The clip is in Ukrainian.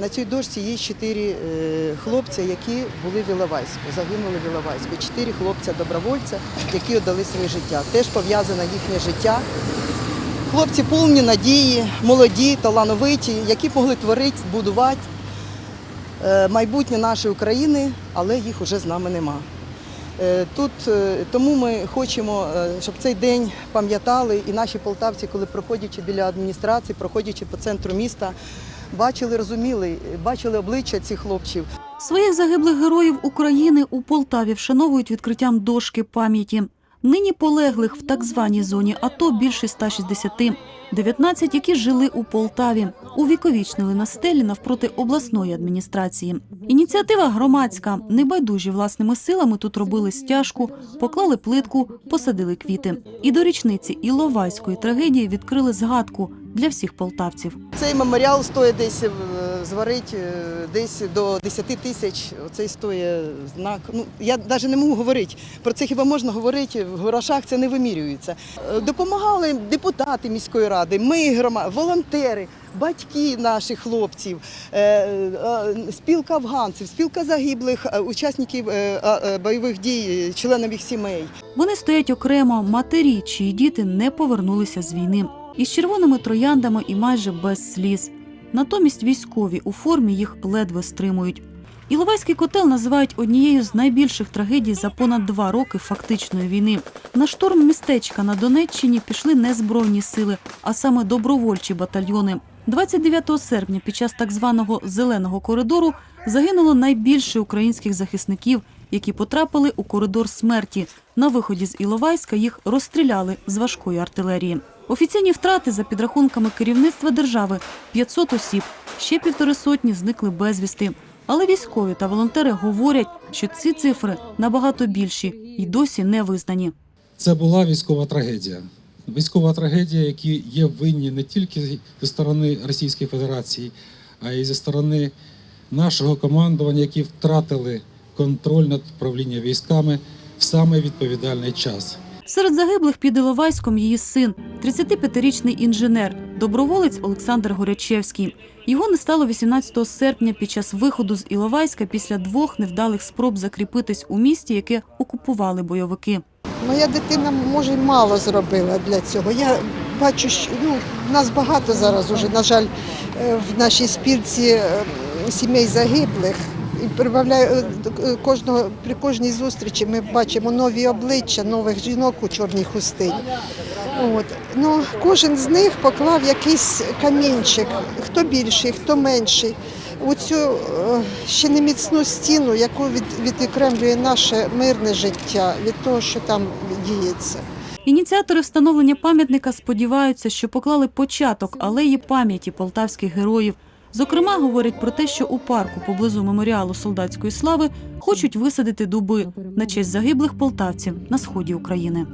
На цій дошці є чотири е, хлопця, які були в Іловайську, загинули в Іловайську. Чотири хлопця-добровольця, які віддали своє життя. Теж пов'язане їхнє життя. Хлопці повні надії, молоді, талановиті, які могли творити, будувати е, майбутнє нашої України, але їх вже з нами нема. Е, Тут тому ми хочемо, щоб цей день пам'ятали, і наші полтавці, коли проходячи біля адміністрації, проходячи по центру міста, бачили, розуміли, бачили обличчя цих хлопців. Своїх загиблих героїв України у Полтаві вшановують відкриттям дошки пам'яті. Нині полеглих в так званій зоні АТО більше 160, 19, які жили у Полтаві, увіковічнили на стелі навпроти обласної адміністрації. Ініціатива громадська. Небайдужі власними силами тут робили стяжку, поклали плитку, посадили квіти. І до річниці Іловайської трагедії відкрили згадку для всіх полтавців. Цей меморіал стоїть десь е, зварити е, десь до 10 тисяч. Оцей стоїть знак. Ну я навіть не можу говорити. Про це хіба можна говорити? В грошах це не вимірюється. Е, Допомагали депутати міської ради, ми грома, волонтери, батьки наших хлопців, спілка афганців, спілка загиблих учасників бойових дій, членів їх сімей. Вони стоять окремо матері, чиї діти не повернулися з війни, із червоними трояндами і майже без сліз. Натомість військові у формі їх ледве стримують. Іловайський котел називають однією з найбільших трагедій за понад два роки фактичної війни. На штурм містечка на Донеччині пішли не збройні сили, а саме добровольчі батальйони. 29 серпня під час так званого зеленого коридору загинуло найбільше українських захисників, які потрапили у коридор смерті. На виході з Іловайська їх розстріляли з важкої артилерії. Офіційні втрати за підрахунками керівництва держави 500 осіб, ще півтори сотні зникли безвісти. Але військові та волонтери говорять, що ці цифри набагато більші і досі не визнані. Це була військова трагедія. Військова трагедія, які є винні не тільки зі сторони Російської Федерації, а й зі сторони нашого командування, які втратили контроль над управлінням військами в саме відповідальний час. Серед загиблих під Іловайськом її син, 35-річний інженер, доброволець Олександр Горячевський. Його не стало 18 серпня під час виходу з Іловайська після двох невдалих спроб закріпитись у місті, яке окупували бойовики. Моя дитина, може, мало зробила для цього. Я бачу, що ну, нас багато зараз уже, на жаль, е, в нашій спілці е, сімей загиблих. І прибавляю е, кожного при кожній зустрічі ми бачимо нові обличчя нових жінок у чорній хустині. От. Ну, кожен з них поклав якийсь камінчик, хто більший, хто менший. У цю е, ще не міцну стіну, яку від, відокремлює наше мирне життя від того, що там діється. Ініціатори встановлення пам'ятника сподіваються, що поклали початок алеї пам'яті полтавських героїв. Зокрема, говорять про те, що у парку поблизу меморіалу солдатської слави хочуть висадити дуби на честь загиблих полтавців на сході України.